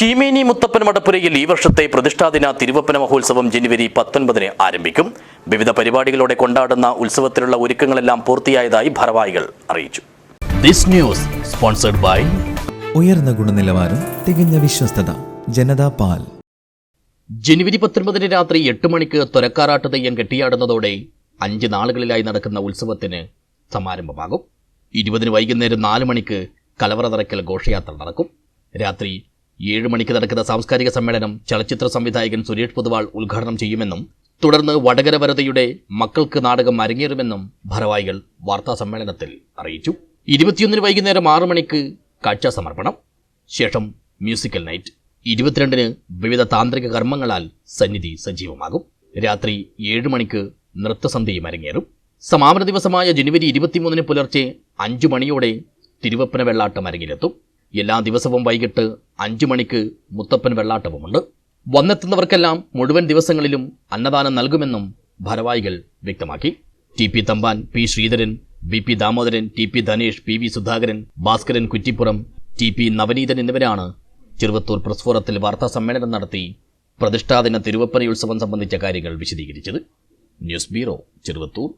ചീമേനി മുത്തപ്പൻ മടപ്പുരയിൽ ഈ വർഷത്തെ പ്രതിഷ്ഠാദിന തിരുവപ്പന മഹോത്സവം ജനുവരി പത്തൊൻപതിന് ആരംഭിക്കും. വിവിധ പരിപാടികളോടെ കൊണ്ടാടുന്ന ഉത്സവത്തിലുള്ള ഒരുക്കങ്ങളെല്ലാം പൂർത്തിയായതായി ഭാരവാഹികൾ അറിയിച്ചു. ദിസ് ന്യൂസ് സ്പോൺസർഡ് ബൈ ഉയർന്ന ഗുണനിലവാരം തികഞ്ഞ വിശ്വസ്തത ജനതാ പാൽ. ജനുവരി പത്തൊൻപതിന് രാത്രി എട്ട് മണിക്ക് തുരക്കാറാട്ട് തെയ്യം കെട്ടിയാടുന്നതോടെ അഞ്ച് നാളുകളിലായി നടക്കുന്ന ഉത്സവത്തിന് സമാരംഭമാകും. ഇരുപതിന് വൈകുന്നേരം നാല് മണിക്ക് കലവറ നിറയ്ക്കൽ ഘോഷയാത്ര നടക്കും. രാത്രി ഏഴ് മണിക്ക് നടക്കുന്ന സാംസ്കാരിക സമ്മേളനം ചലച്ചിത്ര സംവിധായകൻ സുരേഷ് പൊതുവാൾ ഉദ്ഘാടനം ചെയ്യുമെന്നും തുടർന്ന് വടകര വരതയുടെ മക്കൾക്ക് നാടകം അരങ്ങേറുമെന്നും ഭാരവാഹികൾ വാർത്താ സമ്മേളനത്തിൽ അറിയിച്ചു. ഇരുപത്തിയൊന്നിന് വൈകുന്നേരം ആറു മണിക്ക് കാഴ്ച സമർപ്പണം. ശേഷം മ്യൂസിക്കൽ നൈറ്റ്. ഇരുപത്തിരണ്ടിന് വിവിധ താന്ത്രിക കർമ്മങ്ങളാൽ സന്നിധി സജീവമാകും. രാത്രി ഏഴ് മണിക്ക് നൃത്തസന്ധ്യയും അരങ്ങേറും. സമാപന ദിവസമായ ജനുവരി ഇരുപത്തിമൂന്നിന് പുലർച്ചെ അഞ്ചു മണിയോടെ തിരുവപ്പന വെള്ളാട്ടം അരങ്ങിലെത്തും. എല്ലാ ദിവസവും വൈകിട്ട് അഞ്ചു മണിക്ക് മുത്തപ്പൻ വെള്ളാട്ടവുമുണ്ട്. വന്നെത്തുന്നവർക്കെല്ലാം മുഴുവൻ ദിവസങ്ങളിലും അന്നദാനം നൽകുമെന്നും ഭാരവാഹികൾ വ്യക്തമാക്കി. T P Thampan P Sreedharan B P Damodaran T P Dhanesh P V Sudhakaran Bhaskaran Kuttippuram T P Navaneethan എന്നിവരാണ് ചെറുവത്തൂർ പ്രസ് ഫോറത്തിൽ വാർത്താ സമ്മേളനം നടത്തി പ്രതിഷ്ഠാദിന തിരുവപ്പനയുത്സവം സംബന്ധിച്ച കാര്യങ്ങൾ വിശദീകരിച്ചത്. News bureau Cheruvathur.